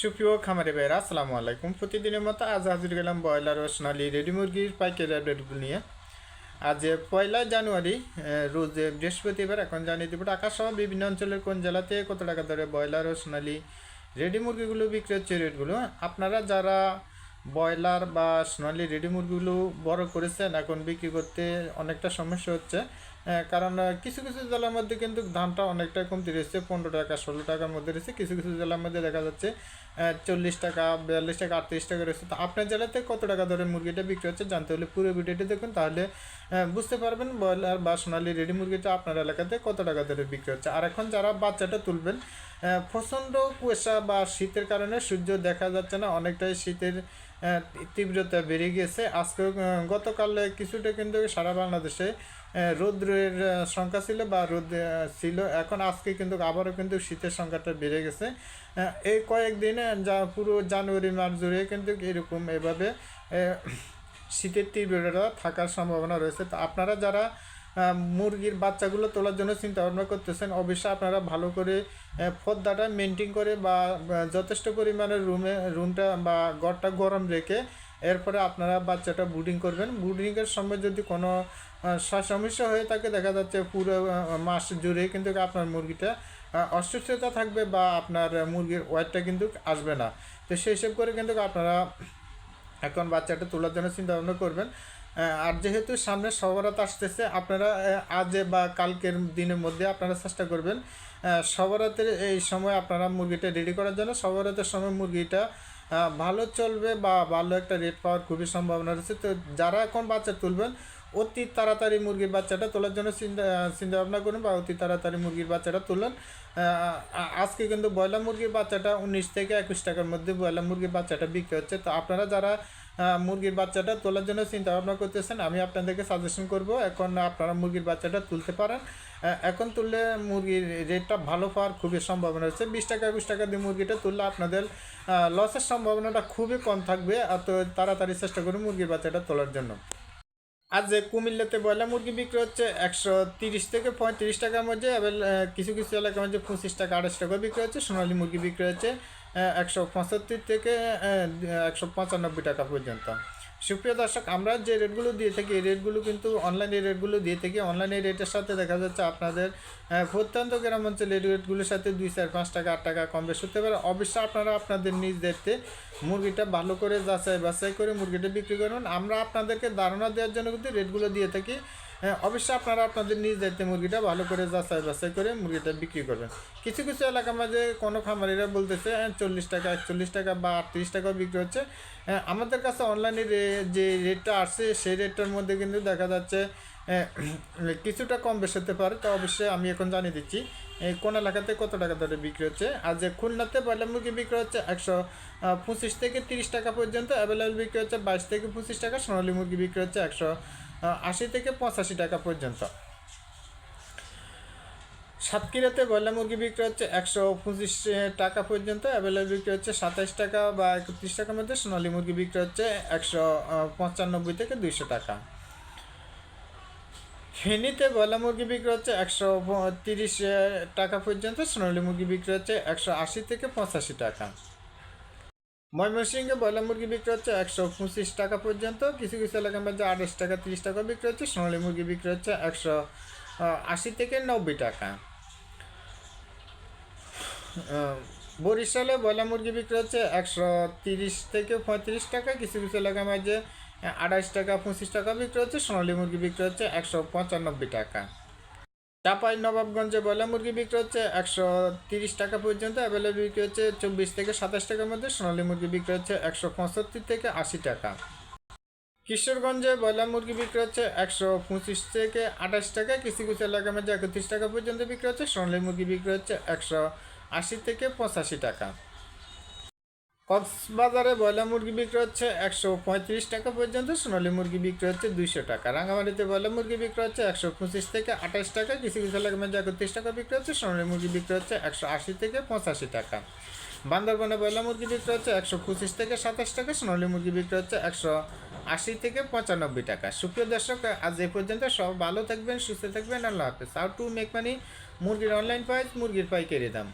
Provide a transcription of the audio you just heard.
সুপ্রিয় খামারি ভাইরা আসসালামু আলাইকুম। প্রতিদিনের মতো আজ হাজির গেলাম ব্রয়লার ও সোনালি রেডি মুরগির পাইকারি আপডেটগুলো নিয়ে। আজ পয়লা জানুয়ারি রোজ বৃহস্পতিবার, এখন জানিয়ে দেবো ঢাকা সহ বিভিন্ন অঞ্চলের কোন জেলাতে কত টাকা ধরে ব্রয়লার ও সোনালি রেডি মুরগিগুলো বিক্রি হচ্ছে রেটগুলো। আপনারা যারা ব্রয়লার বা সোনালি রেডি মুরগিগুলো বড় করেছেন, এখন বিক্রি করতে অনেকটা সমস্যা হচ্ছে। কারণ কিছু কিছু জেলার মধ্যে কিন্তু দামটা অনেকটা কমতি রয়েছে, পনেরো টাকা, ষোলো টাকার মধ্যে রয়েছে। কিছু কিছু জেলার মধ্যে দেখা যাচ্ছে চল্লিশ টাকা, বিয়াল্লিশ টাকা, আটত্রিশ টাকা রয়েছে। তো আপনার জেলাতে কত টাকা ধরে মুরগিটা বিক্রি হচ্ছে জানতে হলে পুরো ভিডিওটি দেখুন, তাহলে বুঝতে পারবেন ব্রয়লার বা সোনালি রেডি মুরগিটা আপনার এলাকাতে কত টাকা ধরে বিক্রি হচ্ছে। আর এখন যারা বাচ্চাটা তুলবেন প্রচণ্ড কুয়াশা বা শীতের কারণে সূর্য দেখা যাচ্ছে না, অনেকটাই শীতের তীব্রতা বেড়ে গিয়েছে আজকে গতকাল কিছুটা কিন্তু সারা বাংলাদেশে রৌদ্রের সংখ্যা ছিল বা রোদ ছিল। এখন আজকে কিন্তু আবারও কিন্তু শীতের সংখ্যাটা বেড়ে গেছে। এই কয়েকদিনে যা পুরো জানুয়ারি মাস জুড়ে কিন্তু এরকম এভাবে শীতের তীব্রতা থাকার সম্ভাবনা রয়েছে। তো আপনারা যারা মুরগির বাচ্চাগুলো তোলার জন্য চিন্তা ভাবনা করতেছেন। অবশ্যই আপনারা ভালো করে পর্দাটা মেনটেন করে বা যথেষ্ট পরিমাণে রুমে রুমটা বা ঘরটা গরম রেখে এরপরে আপনারা বাচ্চাটা বুডিং করবেন। বুডিংয়ের সময় যদি কোনো সমস্যা হয়ে থাকে, দেখা যাচ্ছে পুরো মাস জুড়ে কিন্তু আপনার মুরগিটা অসুস্থতা থাকবে বা আপনার মুরগির ওয়েটটা কিন্তু আসবে না। তো সেই হিসেব করে কিন্তু আপনারা এখন বাচ্চাটা তোলার জন্য চিন্তা ভাবনা করবেন। আর যেহেতু সামনে সবরাত আসতেছে, আপনারা আজ বা কালকের দিনের মধ্যে আপনারা চেষ্টা করবেন সবরাতের এই সময় আপনারা মুরগিটা রেডি করার জন্য। সবরাতের সময় মুরগিটা ভালো চলবে বা ভালো একটা রেট পাওয়ার খুবই সম্ভাবনা রয়েছে। তো যারা এখন বাচ্চা তুলবেন, অতি তাড়াতাড়ি মুরগির বাচ্চাটা তোলার জন্য চিন্তা চিন্তা ভাবনা করুন বা অতি তাড়াতাড়ি মুরগির বাচ্চাটা তুলুন। আজকে কিন্তু ব্রয়লার মুরগির বাচ্চাটা উনিশ থেকে একুশ টাকার মধ্যে ব্রয়লার মুরগির বাচ্চাটা বিক্রি হচ্ছে। তো আপনারা যারা মুরগির বাচ্চাটা তোলার জন্য চিন্তা ভাবনা করতেছেন। আমি আপনাদেরকে সাজেশন করব, এখন আপনারা মুরগির বাচ্চাটা তুলতে পারেন। এখন তুললে মুরগির রেটটা ভালো পাওয়ার খুবই সম্ভাবনা আছে বিশ টাকা, একুশ টাকা দিয়ে মুরগিটা তুললে আপনাদের লসের সম্ভাবনাটা খুবই কম থাকবে আর তো তাড়াতাড়ি চেষ্টা করুন মুরগির বাচ্চাটা তোলার জন্য। আর যে কুমিল্লাতে ব্রয়লার মুরগি বিক্রি হচ্ছে একশো তিরিশ থেকে পঁয়ত্রিশ টাকার মধ্যে এবার কিছু কিছু এলাকার মধ্যে পঁচিশ টাকা আঠাশ টাকা বিক্রি হচ্ছে। সোনালী মুরগি বিক্রি হচ্ছে একশো পঁচাত্তর থেকে একশো পঁচানব্বই টাকা পর্যন্ত। সুপ্রিয় দর্শক, আমরা যে রেটগুলো দিয়ে থাকি, এই রেটগুলো কিন্তু অনলাইনে রেটগুলো দিয়ে থাকি। অনলাইনে রেটের সাথে দেখা যাচ্ছে আপনাদের প্রত্যন্ত গ্রাম অঞ্চলের এই রেটগুলোর সাথে দুই চার পাঁচ টাকা, আট টাকা কম বেশি হতে পারে। অবশ্যই আপনারা আপনাদের নিজ দেখতে মুরগিটা ভালো করে যাচাই বাছাই করে মুরগিটা বিক্রি করবেন আমরা আপনাদেরকে ধারণা দেওয়ার জন্য কিন্তু রেটগুলো দিয়ে থাকি। হ্যাঁ, অবশ্যই আপনারা আপনাদের নিজ দায়িত্বে মুরগিটা ভালো করে যাচাই বাছাই করে মুরগিটা বিক্রি করবেন। কিছু কিছু এলাকার মাঝে কোনো খামারিরা বলতেছে চল্লিশ টাকা একচল্লিশ টাকা বা আটত্রিশ টাকাও বিক্রি হচ্ছে। হ্যাঁ, আমাদের কাছে অনলাইনে যে রেটটা আসছে সেই রেটটার মধ্যে কিন্তু দেখা যাচ্ছে কিছুটা কম বেশি হতে পারে। তো অবশ্যই আমি এখন জানিয়ে দিচ্ছি কোন এলাকাতে কত টাকা দরে বিক্রি হচ্ছে। আর যে খুলনাতে ব্রয়লার মুরগি বিক্রি হচ্ছে একশো পঁচিশ থেকে তিরিশ টাকা পর্যন্ত অ্যাভেলেবেল বিক্রি হচ্ছে বাইশ থেকে পঁচিশ টাকা সোনালী মুরগি বিক্রি হচ্ছে একশো আশি থেকে পঁচাশি টাকা পর্যন্ত। সাতক্ষীরাতে ব্রয়লার মুরগি বিক্রি হচ্ছে একশো পঁচিশ টাকা পর্যন্ত, অ্যাভেলেবল বিক্রি হচ্ছে সাতাইশ টাকা বা একত্রিশ টাকার মধ্যে, সোনালী মুরগি বিক্রি হচ্ছে একশো পঁচানব্বই থেকে দুইশো টাকা। ফেনীতে ব্রয়লার মুরগি বিক্রি হচ্ছে একশো তিরিশ টাকা পর্যন্ত, সোনালী মুরগি বিক্রি হচ্ছে একশো আশি থেকে পঁচাশি টাকা। ময়মনসিংহে ব্রয়লার মুরগি বিক্রি হচ্ছে একশো পঁচিশ টাকা পর্যন্ত। কিছু কিছু এলাকার মধ্যে আঠাশ টাকা, তিরিশ টাকা বিক্রি হচ্ছে। সোনালী মুরগি বিক্রি হচ্ছে একশো আশি থেকে নব্বই টাকা। বরিশালে ব্রয়লার মুরগি বিক্রি হচ্ছে একশো তিরিশ থেকে পঁয়ত্রিশ টাকা। কিছু কিছু এলাকার মাঝে আঠাশ টাকা, পঁচিশ টাকা বিক্রি হচ্ছে। সোনালী মুরগি বিক্রি হচ্ছে একশো পঁচানব্বই টাকা। চাপাই নবাবগঞ্জে ব্রয়লার মুরগি বিক্রি হচ্ছে একশো তিরিশ টাকা পর্যন্ত। অ্যাভেলেবল বিক্রি হচ্ছে চব্বিশ থেকে সাতাশ টাকার মধ্যে। সোনালী মুরগি বিক্রি হচ্ছে একশো পঁয়ষট্টি থেকে আশি টাকা। কিশোরগঞ্জে ব্রয়লার মুরগি বিক্রি হচ্ছে একশো পঁচিশ থেকে আঠাশ টাকা। কিছু কিছু এলাকার মধ্যে একত্রিশ টাকা পর্যন্ত বিক্রি হচ্ছে। সোনালী মুরগি বিক্রি হচ্ছে একশো আশি থেকে পঁচাশি টাকা। কক্সবাজারে ব্রয়লার মুরগি বিক্রি হচ্ছে একশো পঁয়ত্রিশ টাকা পর্যন্ত, সোনালী মুরগি বিক্রি হচ্ছে দুইশো টাকা। রাঙামাটিতে ব্রয়লার মুরগি বিক্রি হচ্ছে একশো পঁচিশ থেকে আঠাশ টাকা, কিছু কিছু এলাকার মধ্যে একত্রিশ টাকা বিক্রি হচ্ছে, সোনালী মুরগি বিক্রি হচ্ছে একশো আশি থেকে পঁচাশি টাকা। বান্দরবনে ব্রয়লার মুরগি বিক্রি হচ্ছে একশো পঁচিশ থেকে সাতাশ টাকা, সোনালী মুরগি বিক্রি হচ্ছে একশো আশি থেকে পঁচানব্বই টাকা। সুপ্রিয় দর্শক, আজ এ পর্যন্ত সব ভালো থাকবেন, সুস্থ থাকবেন, আল্লাহ হাফেজ। হাউ টু মেক মানি মুরগির অনলাইন প্রাইস মুরগির পাইকারি দাম।